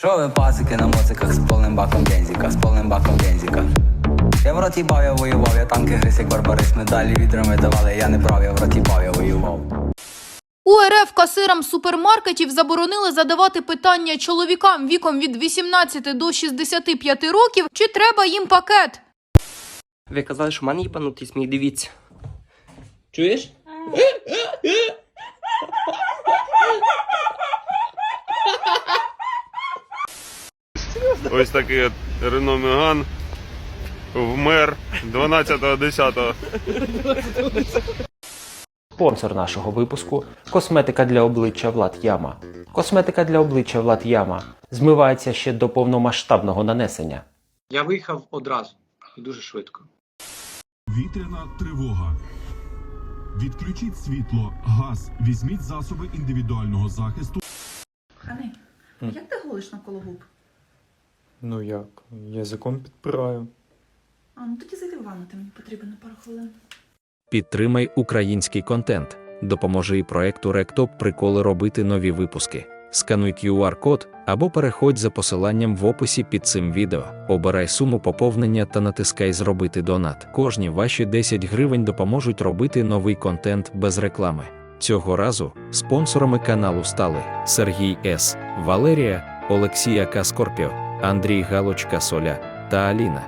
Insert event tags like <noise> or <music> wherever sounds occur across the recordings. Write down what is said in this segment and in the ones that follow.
Що ви пасики на моциках з повним баком бензика, з повним баком бензика. Я в роті бав, я воював, я танки гриз, як барбарис, медалі відрами давали, я не брав, я в роті бав, я воював. У РФ касирам супермаркетів заборонили задавати питання чоловікам віком від 18 до 65 років, чи треба їм пакет. Ви казали, що в мене їбанутий сміх, дивіться. Чуєш? Ось такий от Рено Меган вмер 12.10. Спонсор нашого випуску косметика для обличчя Влад Яма. Косметика для обличчя Влад Яма змивається ще до повномасштабного нанесення. Я виїхав одразу і дуже швидко. Вітряна тривога. Відключіть світло, газ, візьміть засоби індивідуального захисту. Хани, як ти голиш навколо губ? Ну як? Язиком підпираю. А, ну тоді зайди в ванну, ти мені потрібен на пару хвилин. Підтримай український контент. Допоможи і проекту Ректоп приколи робити нові випуски. Скануй QR-код або переходь за посиланням в описі під цим відео. Обирай суму поповнення та натискай Зробити донат. Кожні ваші 10 гривень допоможуть робити новий контент без реклами. Цього разу спонсорами каналу стали Сергій С., Валерія, Олексія К. Скорпіо, Андрій Галочка Соля та Аліна.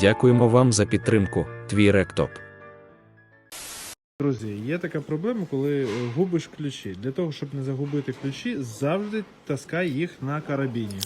Дякуємо вам за підтримку. Твій Ректоп. Друзі, є така проблема, коли е, губиш ключі. Для того, щоб не загубити ключі, завжди таскай їх на карабіні.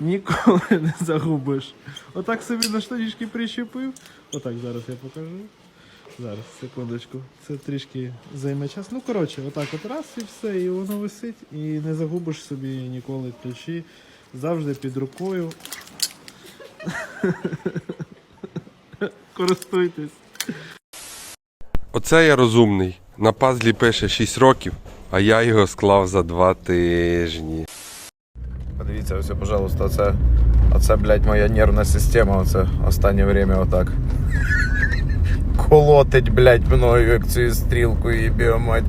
Ніколи не загубиш. Отак собі на штанішки прищепив. Отак зараз я покажу. Зараз, секундочку. Це трішки займе час. Ну, коротше, отак от раз і все, і воно висить, і не загубиш собі ніколи ключі. Завжди під рукою. Користуйтесь. Оце я розумний. На пазлі пише 6 років, а я його склав за 2 тижні. Подивіться, ось, пожалуйста, оце, оце, блядь, моя нервна система, оце останнє время отак. Колотить, блядь, мною як цією стрілкою і біомать.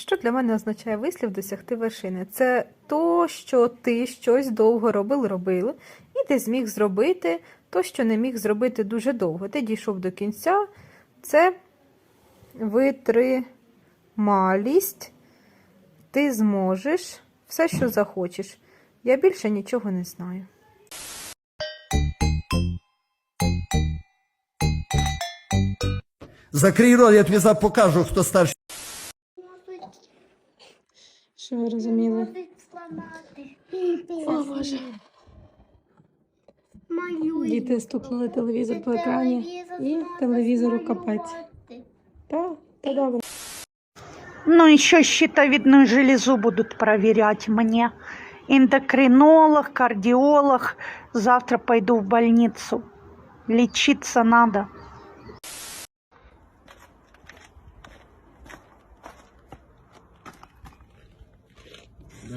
Що для мене означає вислів досягти вершини? Це то, що ти щось довго робив, робили, і ти зміг зробити то, що не міг зробити дуже довго. Ти дійшов до кінця. Це витрималість. Ти зможеш все, що захочеш. Я більше нічого не знаю. Закрий рот, я тобі покажу, хто старший. Що ви розуміли? О, Боже. Діти стукнули телевізор по екрані і телевізору капець. Так, та добре. Ну, еще щитовидную железу будут проверять мне. Эндокринолог, кардиолог. Завтра пойду в больницу. Лечиться надо.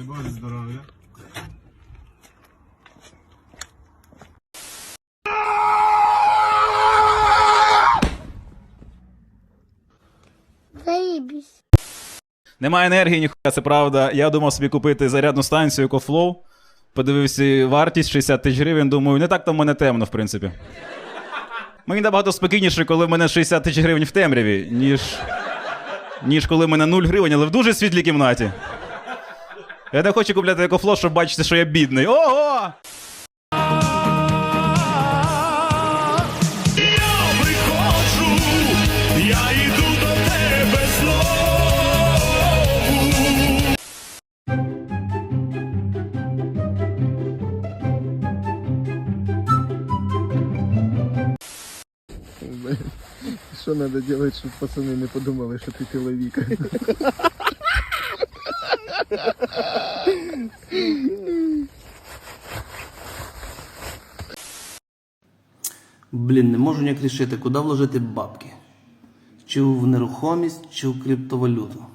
Дай Боже здоров'я. Немає енергії, ніхуя, це правда. Я думав собі купити зарядну станцію EcoFlow. Подивився вартість 60 тисяч гривень. Думаю, не так там в мене темно, в принципі. Мені набагато спокійніше, коли в мене 60 тисяч гривень в темряві, ніж, ніж коли в мене 0 гривень, але в дуже світлій кімнаті. Я не хочу купляти EcoFlow, щоб бачити, що я бідний. Ого! Я йду до тебе знову. Що треба робити, щоб пацани не подумали, що ти чоловік? Блін, не можу ніяк рішити, куди вложити бабки. Чи в нерухомість, чи в криптовалюту.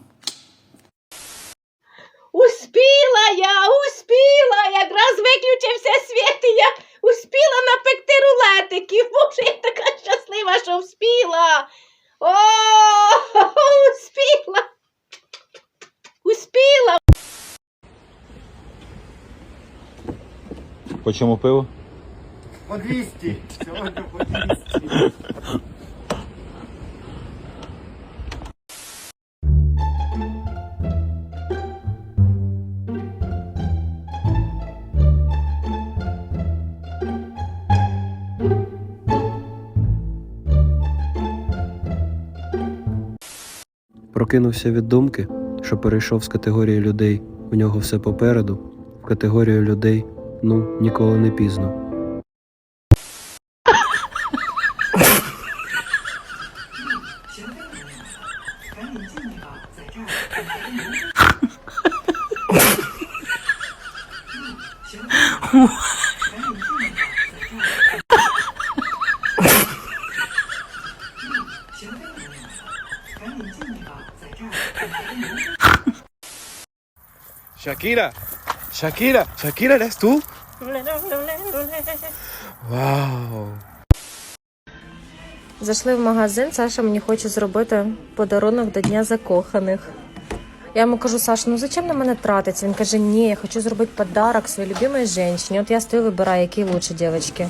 Успіла я, успіла! Якраз виключився світ, і я успіла напекти рулетиків. Боже, я така щаслива, що вспіла. О, успіла! Успіла! По чому пиво? По 200. Сьогодні по 200. Прокинувся від думки, що перейшов з категорії людей, у нього все попереду, в категорію людей, ну, ніколи не пізно. Shakira, Shakira, Shakira, ¿eres tú? Вау! Зайшли в магазин, Саша мені хоче зробити подарунок до Дня закоханих. Я йому кажу, Саша, ну зачем на мене тратиться? Він каже, ні, я хочу зробити подарок своїй любимій жінці. От я стою вибираю, які лучше дівчатки.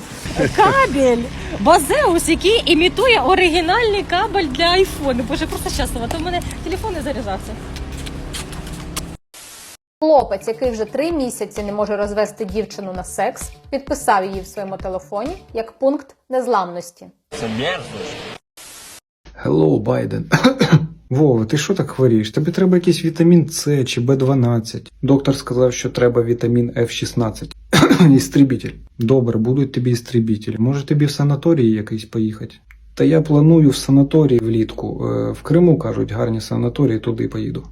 Кабель Базеус, який імітує оригінальний кабель для айфону. Боже, просто щаслива. То в мене телефон не заряджався. Хлопець, який вже три місяці не може розвести дівчину на секс, підписав її в своєму телефоні як пункт незламності. Hello, Байден. Вова, ти що так хворієш? Тобі треба якийсь вітамін С чи Б12. Доктор сказав, що треба вітамін F16. <coughs> Істрібітель. Добре, будуть тобі істрібітелі. Може тобі в санаторій якийсь поїхати? Та я планую в санаторій влітку. Е, В Криму кажуть, гарні санаторії, туди поїду.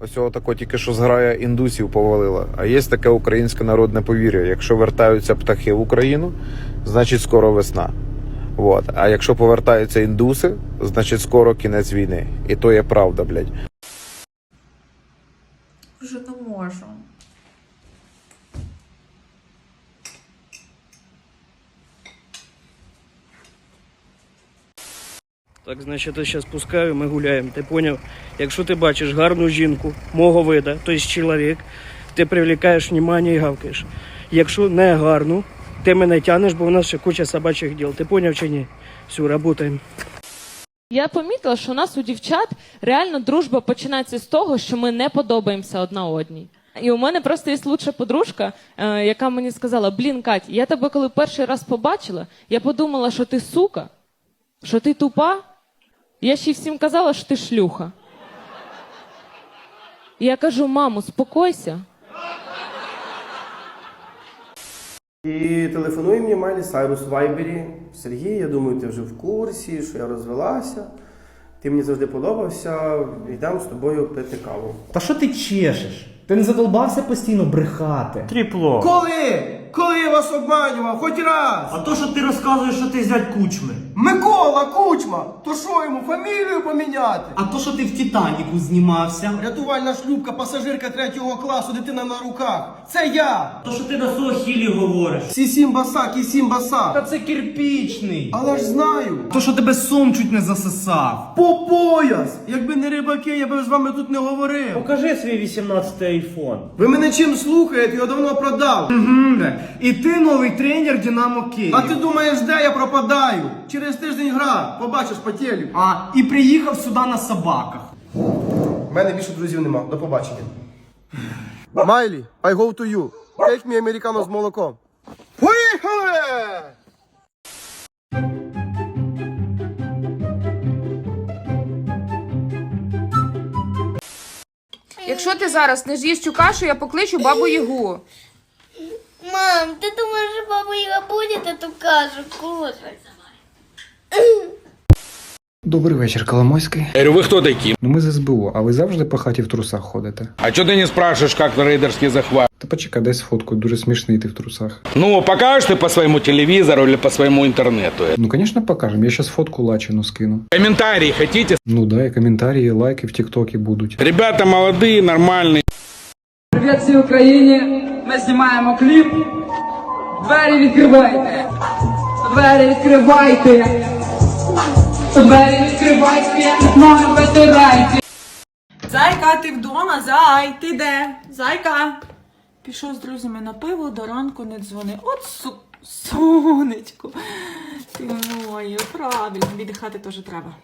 Ось цього тако тільки що зграя індусів повалила. А є таке українське народне повір'я. Якщо вертаються птахи в Україну, значить скоро весна. Вот. А якщо повертаються індуси, значить скоро кінець війни. І то є правда, блядь. Вже не можу. Так, значить, я зараз пускаю, ми гуляємо. Ти поняв? Якщо ти бачиш гарну жінку, мого вида, тобто чоловік, ти привлікаєш внимання і гавкаєш. Якщо не гарну, ти мене тянеш, бо в нас ще куча собачих діл. Ти поняв чи ні? Все, работаємо. Я помітила, що у нас у дівчат реально дружба починається з того, що ми не подобаємося одна одній. І у мене просто є лучша подружка, е, яка мені сказала: Блін, Кать, я тебе коли перший раз побачила, я подумала, що ти сука, що ти тупа. Я ще й всім казала, що ти шлюха. Я кажу, мамо, спокойся. І телефонує мені Майлі Сайрус в Вайбері. Сергій, я думаю, ти вже в курсі, що я розвелася. Ти мені завжди подобався, йдемо з тобою пити каву. Та що ти чешеш? Ти не задолбався постійно брехати? Тріпло. Коли? Коли я вас обманював? Хоч раз! А то, що ти розказуєш, що ти зять кучми. Микола Кучма! То що йому фамілію поміняти? А то, що ти в Титаніку знімався. Рятувальна шлюпка, пасажирка третього класу, дитина на руках. Це я! То, що ти на Сохілі говориш. Сісім баса, кісім баса. Та це кирпічний. Але ж знаю. То, що тебе сом чуть не засосав. По пояс! Якби не рибаки, я би з вами тут не говорив. Покажи свій 18 й айфон. Ви мене чим слухаєте? Його давно продав. І ти новий тренер Динамо Київ. А ти думаєш, де я пропадаю? Через тиждень гра, побачиш по телю. А, і приїхав сюди на собаках. У мене більше друзів нема. До побачення. Майлі, I go to you. Take me американо з молоком. Поїхали! Якщо ти зараз не з'їш цю кашу, я покличу бабу Ягу. Мам, ти думаєш, що баба Іга буде эту кашу кушать? Добрий вечір, Коломойський. Говорю, вы кто такие? Ну ми з СБУ, а ви завжди по хаті в трусах ходите? А что ты не спрашиваешь, как на рейдерский захват? Та почекай, дай сфотку, дуже смішний ти в трусах. Ну, покажешь ты по своему телевизору или по своему интернету? Ну, звісно, покажемо. Я зараз фотку лачину скину. Комментарии хотите? Ну да, і коментарі, і лайки в Тіктокі будуть. Ребята молодые, нормальные. Привіт всій Україні! Ми знімаємо кліп. Двері відкривайте! Двері відкривайте! Двері відкривайте, ноги витирайте! Зайка, ти вдома? Зай, ти де? Зайка. Пішов з друзями на пиво, до ранку не дзвони. От су... сонечко. Ти моє, правильно, віддихати теж треба.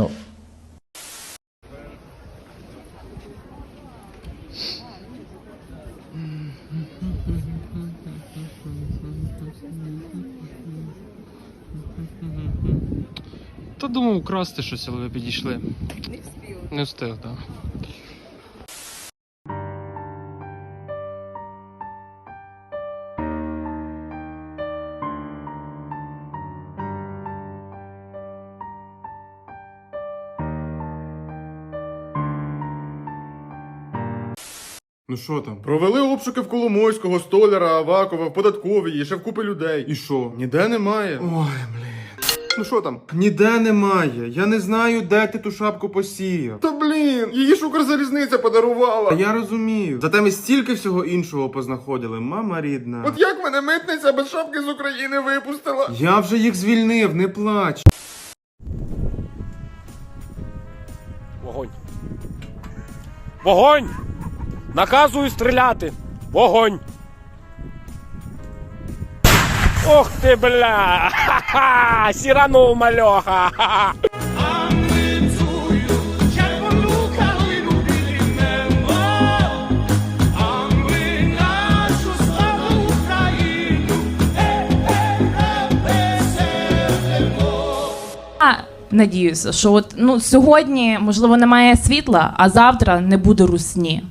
Ну. Та думав украсти щось, але ви підійшли. Не встиг. Не встиг, Ну що там? Провели обшуки в Коломойського, Столяра, Авакова, в податковій, і ще в купи людей. І що? Ніде немає. Ой, блін. Ну що там? Ніде немає. Я не знаю, де ти ту шапку посіяв. Та блін, її ж Укрзалізниця подарувала. Я розумію. Зате ми стільки всього іншого познаходили, мама рідна. От як мене митниця без шапки з України випустила? Я вже їх звільнив, не плач. Вогонь. Вогонь! Наказую стріляти! Вогонь! Ох ти, бля! Ха-ха! Сіранув мальоха! Ха-ха! Надіюся, що от ну сьогодні можливо немає світла, а завтра не буде русні.